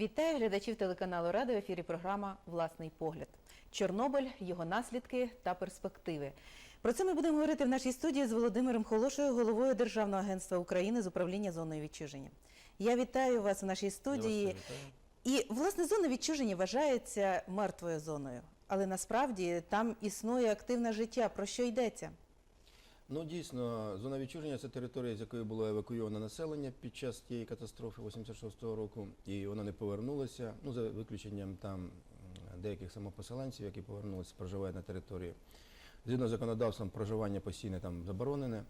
Вітаю глядачів телеканалу Рада в ефірі програма Власний погляд. Чорнобиль, його наслідки та перспективи. Про це ми будемо говорити в нашій студії з Володимиром Холошою, головою Державного агентства України з управління зоною відчуження. Я вітаю вас в нашій студії. Вас І власне зона відчуження вважається мертвою зоною, але насправді там існує активне життя. Про що йдеться? Ну дійсно, зона відчуження це територія, з якої було евакуйовано населення під час тієї катастрофи 86-го року, і воно не повернулося. Ну за виключенням там деяких самопоселенців, які повернулися, проживають на території. Згідно з законодавством, проживання постійне там заборонене.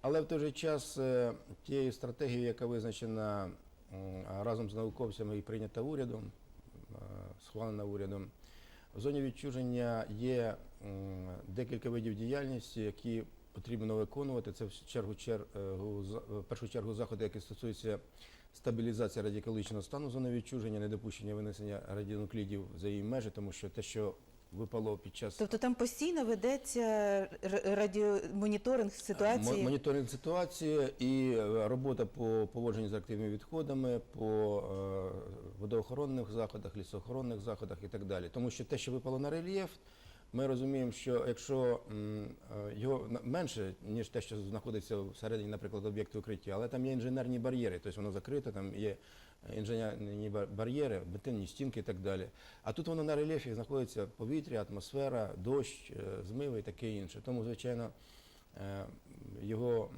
Але в той же час е, тією стратегією, яка визначена разом з науковцями і прийнята урядом, схвалена урядом, в зоні відчуження є декілька видів діяльності, які потрібно виконувати. Це в чергу чергу в першу чергу заходи, які стосуються стабілізації радіокалічного стану зони відчуження, недопущення винесення радіонуклідів за її межі, тому що те, що випало під час Тобто там постійно ведеться р- радіомоніторинг ситуації. Моніторинг ситуації і е, робота по поводженню з активними відходами, по е, водоохоронних заходах, лісоохоронних заходах і так далі. Тому що те, що випало на рельєф, ми розуміємо, що якщо е, його менше, ніж те, що знаходиться всередині, наприклад, об'єкту укриття, але там є інженерні бар'єри, тобто воно закрите, там є інженерні бар'єри, бетонні стінки і так далі. А тут воно на рельєфі знаходиться повітря, атмосфера, дощ, е, змиви і таке інше. Тому, звичайно, е, його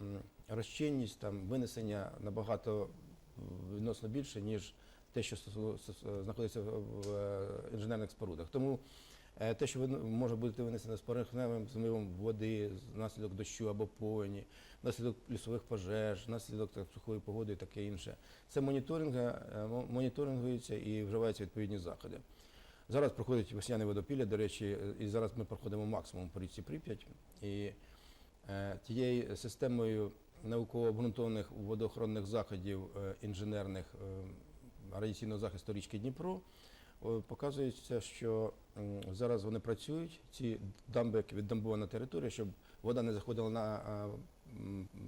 розчинність, там, винесення набагато відносно більше, ніж те, що знаходиться в інженерних спорудах. Тому те, що вин- може бути винесено з поверхневим змивом води, внаслідок дощу або повені, внаслідок лісових пожеж, внаслідок так, сухої погоди і таке інше, це моніторинг, е, моніторингується і вживаються відповідні заходи. Зараз проходить весняне водопілля, до речі, е, і зараз ми проходимо максимум по річці Прип'ять. І е, тією системою науково обґрунтованих водоохоронних заходів е, інженерних е, радіаційного захисту річки Дніпро е, показується, що зараз вони працюють, ці дамби, які віддамбована територія, щоб вода не заходила на е,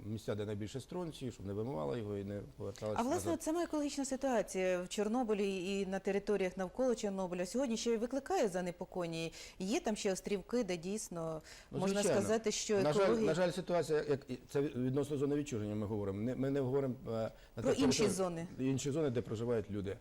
місця, де найбільше стронцію, щоб не вимивала його і не поверталася. А власне, от сама екологічна ситуація в Чорнобилі і на територіях навколо Чорнобиля сьогодні ще й викликає занепокоєння. Є там ще острівки, де дійсно Ну, можна сказати, що на жаль, на жаль, ситуація, як це відносно зони відчуження, ми говоримо. Ми не говоримо е, на Про інші зони. інші зони, де проживають люди.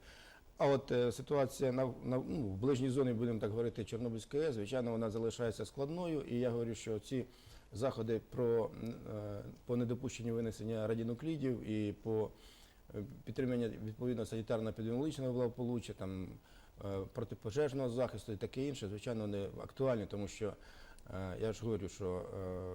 А от е, ситуація на, на ну, в ближній зоні, будемо так говорити, Чорнобильської АЕС, звичайно, вона залишається складною. І я говорю, що ці заходи про е, по недопущенню винесення радіонуклідів і по е, підтримання відповідно санітарно-епідеміологічного благополуччя, там е, протипожежного захисту і таке інше, звичайно, не актуальні, тому що е, я ж говорю, що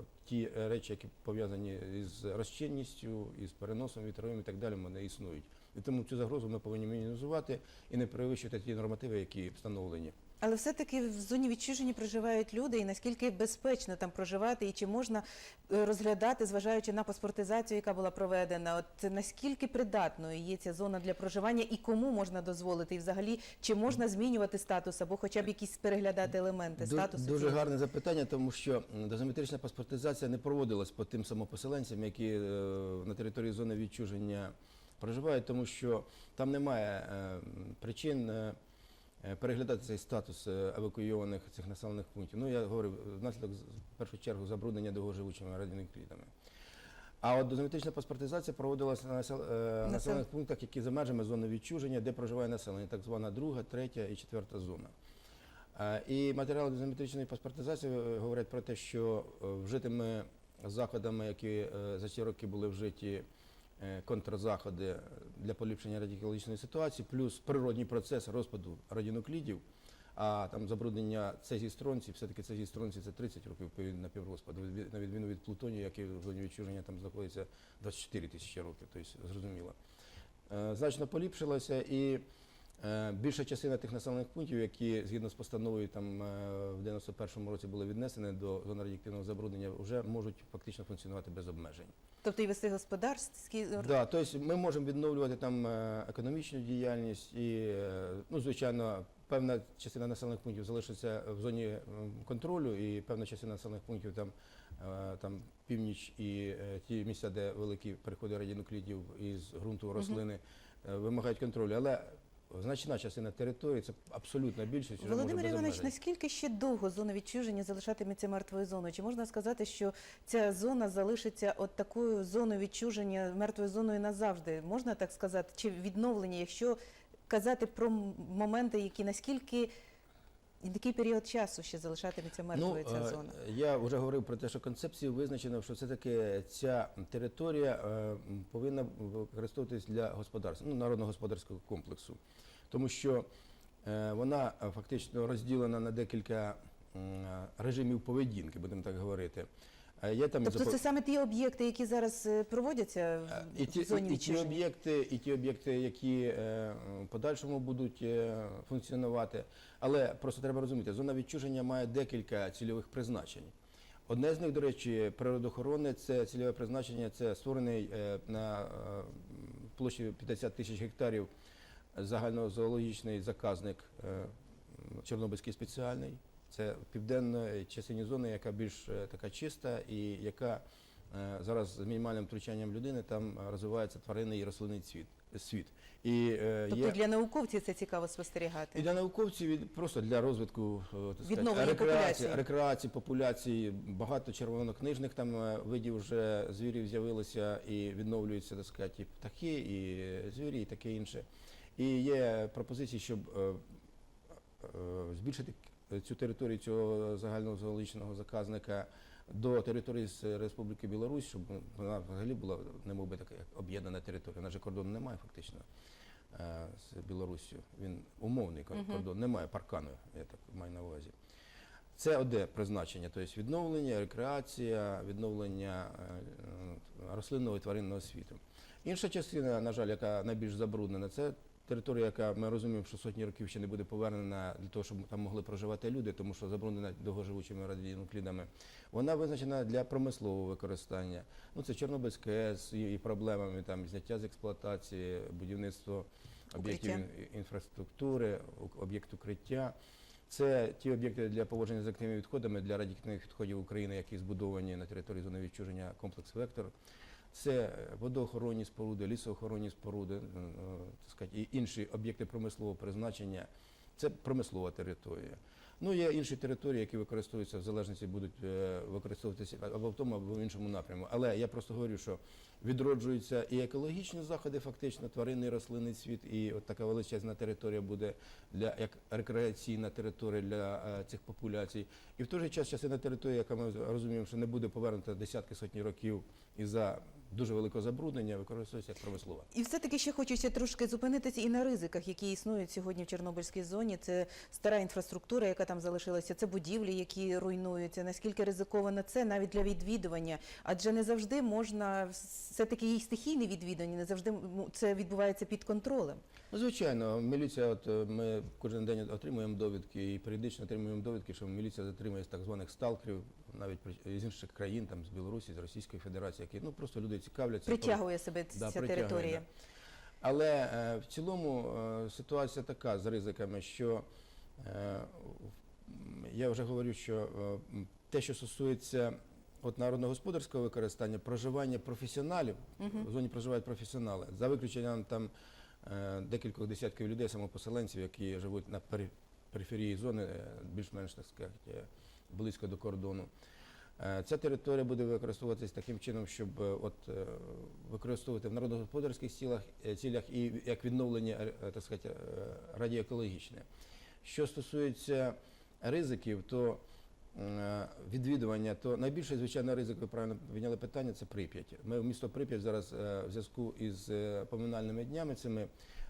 е, ті речі, які пов'язані із розчинністю, із переносом вітровим і так далі, вони існують. І тому цю загрозу ми повинні мінімізувати і не перевищувати ті нормативи, які встановлені. Але все-таки в зоні відчуження проживають люди, і наскільки безпечно там проживати, і чи можна е, розглядати, зважаючи на паспортизацію, яка була проведена, от наскільки придатною є ця зона для проживання і кому можна дозволити, і взагалі чи можна змінювати статус або хоча б якісь переглядати елементи статусу? Дуже гарне запитання, тому що м, дозиметрична паспортизація не проводилась по тим самопоселенцям, які е, на території зони відчуження проживають, тому що там немає е, причин е, е, переглядати цей статус евакуйованих цих населених пунктів. Ну, я говорю, внаслідок в першу чергу забруднення довгоживучими радіонуклідами. А от дозиметрична паспортизація проводилася на насел- населених пунктах, які за межами зони відчуження, де проживає населення, так звана друга, третя і четверта зона. І матеріали дозиметричної паспортизації говорять про те, що вжитими заходами, які за ці роки були вжиті контрзаходи для поліпшення радіологічної ситуації, плюс природній процес розпаду радіонуклідів, а там забруднення цезій-стронців, все-таки цезій-стронців це 30 років повинен напіврозпаду, від- на відміну від плутонію, який в зоні відчуження там знаходиться 24 тисячі років, тобто зрозуміло. Е, Значно поліпшилося і Е, Більша частина тих населених пунктів, які згідно з постановою там е, в 91-му році були віднесені до зони радіоактивного забруднення, вже можуть фактично функціонувати без обмежень. Тобто і вести господарські Да, тобто ми можемо відновлювати там е, економічну діяльність і, е, ну, звичайно, певна частина населених пунктів залишиться в зоні контролю, і певна частина населених пунктів там, е, там північ і ті місця, де великі переходи радіонуклідів із ґрунту рослини, вимагають контролю. Але значна частина території, це абсолютна більшість. вже може Володимир без Іванович, обмежень. наскільки ще довго зона відчуження залишатиметься мертвою зоною? Чи можна сказати, що ця зона залишиться от такою зоною відчуження, мертвою зоною назавжди? Можна так сказати? Чи відновлення, якщо казати про м- моменти, які наскільки який період часу ще залишатиметься мертвою ця е, зона? Я вже говорив про те, що концепцію визначено, що все таки ця територія е, повинна використовуватись для господарства, ну, народно-господарського комплексу. Тому що е, вона фактично розділена на декілька режимів поведінки, будемо так говорити. Е, Є там Тобто запо- це саме ті об'єкти, які зараз е, проводяться Е, в І ті, зоні і ті об'єкти, і ті об'єкти, які е, в подальшому будуть е, функціонувати. Але просто треба розуміти, зона відчуження має декілька цільових призначень. Одне з них, до речі, природоохоронне це цільове призначення, це створений е, на е, площі 50 тисяч гектарів загальнозоологічний заказник е, Чорнобильський спеціальний. Це в південній частині зони, яка більш е, така чиста і яка е, зараз з мінімальним втручанням людини там е, розвивається тваринний і рослинний цвіт, світ. І, е, Тобто є, для науковців це цікаво спостерігати. і для науковців, і просто для розвитку е, сказати, рекреації, рекреації популяції. Багато червонокнижних там е, видів вже звірів з'явилося і відновлюються, так сказати, і птахи, і е, звірі, і таке інше. І є пропозиції, щоб е, е, збільшити цю територію цього загального зоологічного заказника до території з Республіки Білорусь, щоб вона взагалі була немов би така об'єднана територія. Нас же кордону немає фактично е, з Білоруссю. Він умовний кордон, немає паркану, я так маю на увазі. Це одне призначення, тобто відновлення, рекреація, відновлення е, рослинного і тваринного світу. Інша частина, на жаль, яка найбільш забруднена, це територія, яка ми розуміємо, що сотні років ще не буде повернена для того, щоб там могли проживати люди, тому що забруднена довгоживучими радіонуклідами. Вона визначена для промислового використання. Ну це Чорнобильська АЕС і, проблемами там зняття з експлуатації, будівництво об'єктів інфраструктури, об'єкт укриття. Це ті об'єкти для поводження з активними відходами для радіоактивних відходів України, які збудовані на території зони відчуження комплекс Вектор. Це е, водоохоронні споруди, лісоохоронні споруди, е, так сказати, і інші об'єкти промислового призначення. Це промислова територія. Ну, є інші території, які використовуються в залежності, будуть е, використовуватися або в тому, або в іншому напрямку. Але я просто говорю, що відроджуються і екологічні заходи, фактично, тваринний рослинний світ, і от така величезна територія буде для як рекреаційна територія для цих популяцій. І в той же час частина території, яка ми розуміємо, що не буде повернута десятки сотні років із-за дуже великого забруднення, використовується як промислова. І все-таки ще хочеться трошки зупинитися і на ризиках, які існують сьогодні в Чорнобильській зоні. Це стара інфраструктура, яка там залишилася, це будівлі, які руйнуються. Наскільки ризиковано це навіть для відвідування? Адже не завжди можна все-таки і стихійне відвідування, не завжди це відбувається під контролем. Ну, звичайно, міліція, от ми кожен день отримуємо довідки і періодично отримуємо довідки, що міліція затримує так званих сталкерів, навіть з інших країн, там з Білорусі, з Російської Федерації, які ну просто люди цікавляться. Притягує себе Да, ця притягує, територія. да. Але е, в цілому е, ситуація така з ризиками, що е, я вже говорю, що е, те, що стосується от народно-господарського використання, проживання професіоналів, в зоні проживають професіонали, за виключенням там е, декількох десятків людей, самопоселенців, які живуть на периферії зони, е, більш-менш так сказати, близько до кордону. Е, Ця територія буде використовуватись таким чином, щоб е, от, е, використовувати в народногосподарських цілях, цілях і як відновлення так сказати, радіоекологічне. Що стосується ризиків, то відвідування, то найбільший, звичайно, ризик, ви правильно підняли питання, це Прип'ять. Ми в місто Прип'ять зараз в зв'язку із поминальними днями цими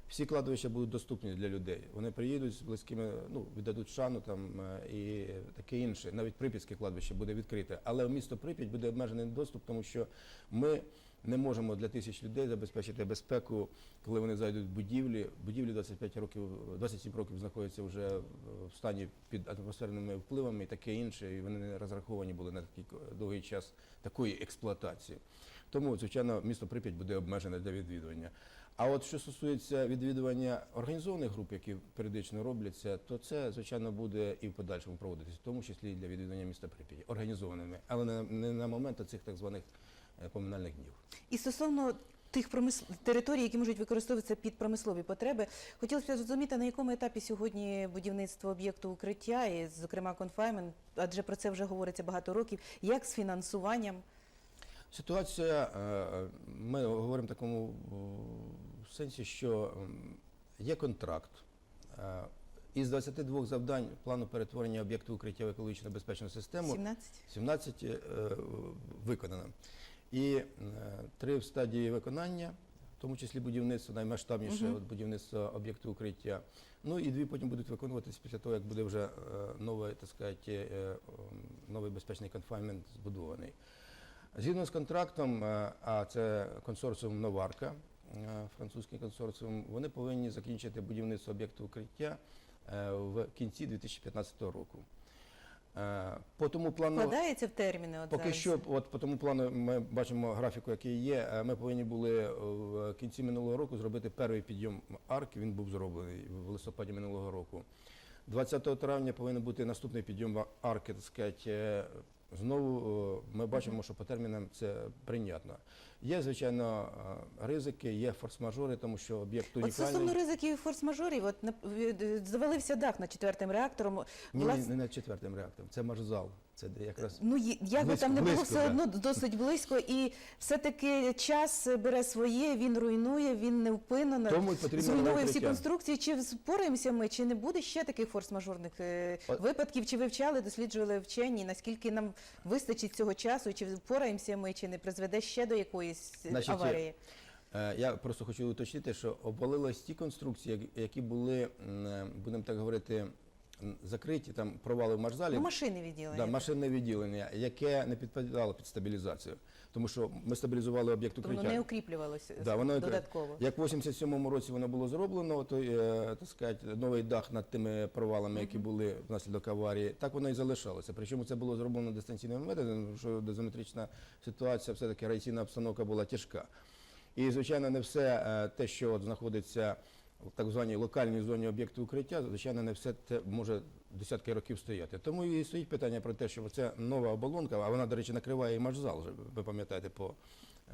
всі кладовища будуть доступні для людей. Вони приїдуть з близькими, ну, віддадуть шану там е, і таке інше. Навіть Прип'ятське кладбище буде відкрите. Але в місто Прип'ять буде обмежений доступ, тому що ми не можемо для тисяч людей забезпечити безпеку, коли вони зайдуть в будівлі. Будівлі 25 років, 27 років знаходяться вже в стані під атмосферними впливами і таке інше, і вони не розраховані були на такий довгий час такої експлуатації. Тому, звичайно, місто Прип'ять буде обмежене для відвідування. А от що стосується відвідування організованих груп, які періодично робляться, то це, звичайно, буде і в подальшому проводитися, в тому числі і для відвідування міста Прип'яті, організованими, але не, не на момент цих так званих е, поминальних днів. І стосовно тих промис... територій, які можуть використовуватися під промислові потреби. Хотілося б зрозуміти, на якому етапі сьогодні будівництво об'єкту укриття, і, зокрема, конфаймент, адже про це вже говориться багато років. Як з фінансуванням? Ситуація, е, ми говоримо в такому е, сенсі, що є контракт. Е, Із 22 завдань плану перетворення об'єкту укриття в екологічно безпечну систему 17? 17 е, виконано. І е, три в стадії виконання, в тому числі будівництво, наймасштабніше от будівництво об'єкту укриття. Ну і дві потім будуть виконуватись після того, як буде вже е, новий, так сказати, е, новий безпечний конфайнмент збудований. Згідно з контрактом, е, а це консорціум Новарка, е, французький консорціум, вони повинні закінчити будівництво об'єкту укриття е, в кінці 2015 року. По тому плану Вкладається в терміни? От Поки зараз? що, от по тому плану ми бачимо графіку, який є. Ми повинні були в кінці минулого року зробити перший підйом арки. Він був зроблений в листопаді минулого року. 20 травня повинен бути наступний підйом арки. Так сказати, знову е, ми бачимо, що по термінам це прийнятно. Є звичайно е, ризики, є форс-мажори, тому що об'єкт От стосовно ризиків і форс-мажорів, от на- е, завалився дах над четвертим реактором. Ні, Влас- не над четвертим реактором, це маршзал. Це якраз Ну, як би там не було, все одно досить близько, і все-таки час бере своє, він руйнує, він невпинно тому зруйновує всі конструкції. Чи впораємося ми, чи не буде ще таких форс-мажорних е, випадків? Чи вивчали, досліджували вчені? Наскільки нам вистачить цього часу? Чи впораємося ми, чи не призведе ще до якоїсь Значить, аварії? Е, Я просто хочу уточнити, що обвалились ті конструкції, як- які були, е, будемо так говорити, закриті, там провали в маршзалі, Ну, відділення. да, машинне відділення, яке не підпадало під стабілізацію. Тому що ми стабілізували об'єкт укриття. воно не укріплювалося Да, воно- додатково. Як в 87-му році воно було зроблено, то е, так сказати, новий дах над тими провалами, які були внаслідок аварії, так воно і залишалося. Причому це було зроблено дистанційним методом, тому що дозиметрична ситуація, все-таки райційна обстановка була тяжка. І, звичайно, не все е, те, що от знаходиться в так званій локальній зоні об'єкту укриття, звичайно, не все це може десятки років стояти. Тому і стоїть питання про те, що це нова оболонка, а вона, до речі, накриває і маршзал, вже, ви пам'ятаєте, по,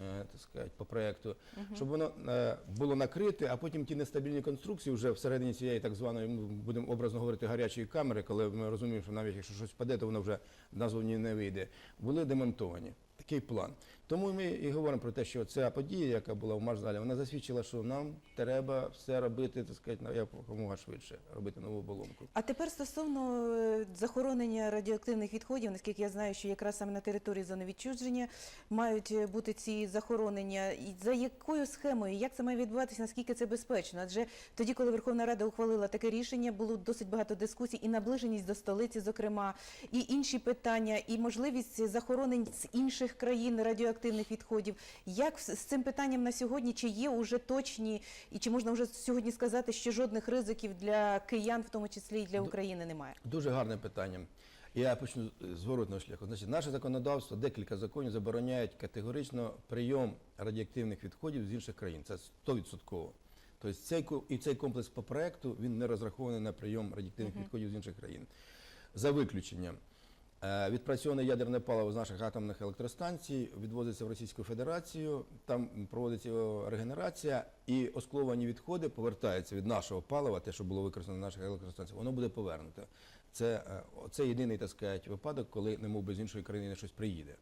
е, так сказати, по проекту, щоб воно е, було накрите, а потім ті нестабільні конструкції вже всередині цієї так званої, ну, будемо образно говорити, гарячої камери, коли ми розуміємо, що навіть якщо щось впаде, то воно вже назовні не вийде, були демонтовані. Такий план. Тому ми і говоримо про те, що ця подія, яка була в Маршзалі, вона засвідчила, що нам треба все робити, так сказати, якомога швидше, робити нову оболонку. А тепер стосовно е, захоронення радіоактивних відходів, наскільки я знаю, що якраз саме на території зони відчуження мають е, бути ці захоронення. І за якою схемою, як це має відбуватися, наскільки це безпечно? Адже тоді, коли Верховна Рада ухвалила таке рішення, було досить багато дискусій і наближеність до столиці, зокрема, і інші питання, і можливість захоронень з інших країн радіоактивних відходів. Як з цим питанням на сьогодні? Чи є уже точні, і чи можна вже сьогодні сказати, що жодних ризиків для киян, в тому числі і для України, немає? Дуже гарне питання. Я почну з зворотного шляху. Значить, наше законодавство, декілька законів забороняють категорично прийом радіоактивних відходів з інших країн. Це 100%. Тобто цей, і цей комплекс по проекту він не розрахований на прийом радіоактивних відходів з інших країн. За виключенням. Е, Відпрацьоване ядерне паливо з наших атомних електростанцій відвозиться в Російську Федерацію, там проводиться регенерація, і оскловані відходи повертаються від нашого палива, те, що було використано на наших електростанціях, воно буде повернуто. Це, е, це єдиний так сказати, випадок, коли немов би з іншої країни щось приїде.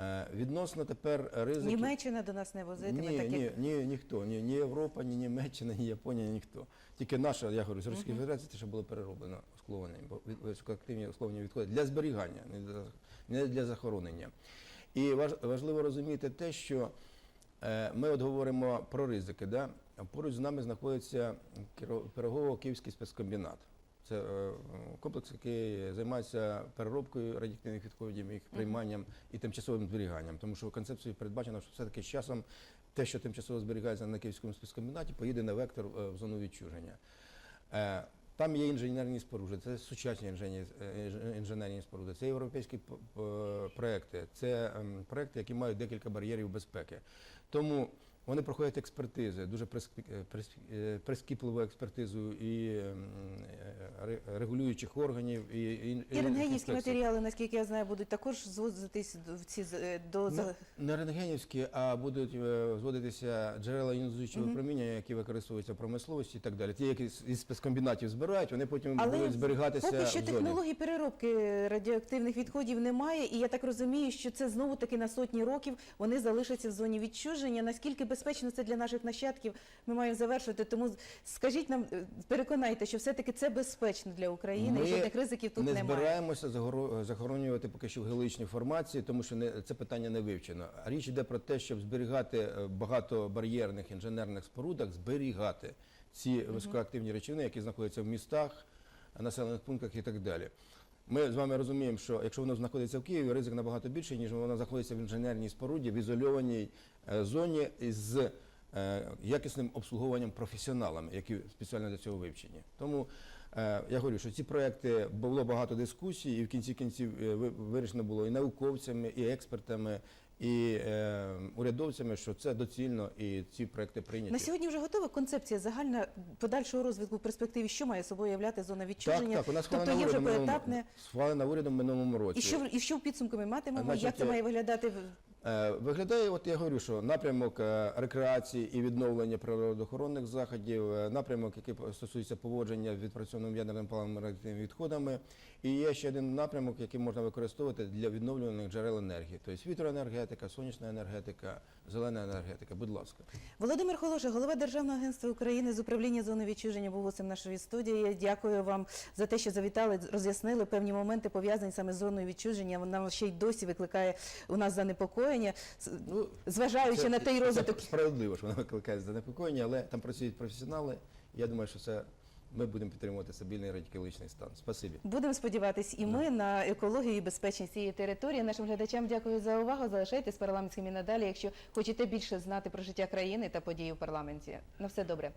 Е, Відносно тепер ризиків... Німеччина до нас не возитиме, Ні, так ні, ні, ніхто, ні, ні Європа, ні Німеччина, ні Японія, ніхто. Тільки наша, я говорю, з Російської Федерації, те, що було перероблено скловані, високоактивні скловані відходи для зберігання, не для, не для захоронення. І важ, важливо розуміти те, що е, ми от говоримо про ризики. Да? Поруч з нами знаходиться Пирогово-Київський спецкомбінат. Це е, комплекс, який займається переробкою радіоактивних відходів, їх прийманням і тимчасовим зберіганням. Тому що концепцією передбачено, що все-таки з часом те, що тимчасово зберігається на Київському спецкомбінаті, поїде на вектор е, в зону відчуження. Е, Там є інженерні споруди, це сучасні інженерні, споруди, це європейські проекти, це ем, проекти, які мають декілька бар'єрів безпеки. Тому Вони проходять експертизи, дуже е, е, прискіпливу експертизу і е, регулюючих органів, і, і, І рентгенівські матеріали, наскільки я знаю, будуть також звозитись в ці до за- не рентгенівські, а будуть зводитися джерела іонізуючого випромінювання, які використовуються в промисловості і так далі. Ті, які із спецкомбінатів збирають, вони потім Але будуть зберігатися Поки що в зоні. технологій переробки радіоактивних відходів немає, і я так розумію, що це знову таки на сотні років вони залишаться в зоні відчуження. Наскільки безпечно це для наших нащадків, ми маємо завершити. Тому скажіть нам, е, переконайте, що все-таки це безпечно для України, і жодних ризиків тут не немає. збираємося загоро- захоронювати поки що в геологічній формації, тому що не, це питання не вивчено. Річ йде про те, щоб зберігати е, багатобар'єрних інженерних спорудах, зберігати ці високоактивні речовини, які знаходяться в містах, населених пунктах і так далі. Ми з вами розуміємо, що якщо воно знаходиться в Києві, ризик набагато більший, ніж воно знаходиться в інженерній споруді, в ізольованій е, зоні з е, якісним обслуговуванням професіоналами, які спеціально для цього вивчені. Тому е, я говорю, що ці проекти було багато дискусій, і в кінці кінців вирішено було і науковцями, і експертами, і е, урядовцями, що це доцільно, і ці проекти прийняті. На сьогодні вже готова концепція загальна подальшого розвитку в перспективі, що має собою являти зона відчуження. так, у нас тобто є вже поетапне. схвалена урядом минулому році. І що, і що в підсумку ми матимемо? Значить, Як це е, має виглядати? в- Виглядає, от я говорю, що напрямок е, рекреації і відновлення природоохоронних заходів, е, напрямок, який стосується поводження з відпрацьованим ядерним паливом відходами. І є ще один напрямок, який можна використовувати для відновлюваних джерел енергії. Тобто вітроенергетика, сонячна енергетика, зелена енергетика. Будь ласка. Володимир Холоша, голова Державного агентства України з управління зони відчуження, був гостем нашої студії. Дякую вам за те, що завітали, роз'яснили певні моменти пов'язані саме з зоною відчуження. Вона ще й досі викликає у нас занепокоєння, З- Ну, зважаючи це- на той це розвиток. справедливо, що вона викликає занепокоєння, але там працюють професіонали. Я думаю, що це ми будемо підтримувати стабільний радикалічний стан. Спасибі. Будемо сподіватись, і ми на екологію і безпечність цієї території. Нашим глядачам дякую за увагу. Залишайтесь парламентськими надалі, якщо хочете більше знати про життя країни та події в парламенті. На все добре.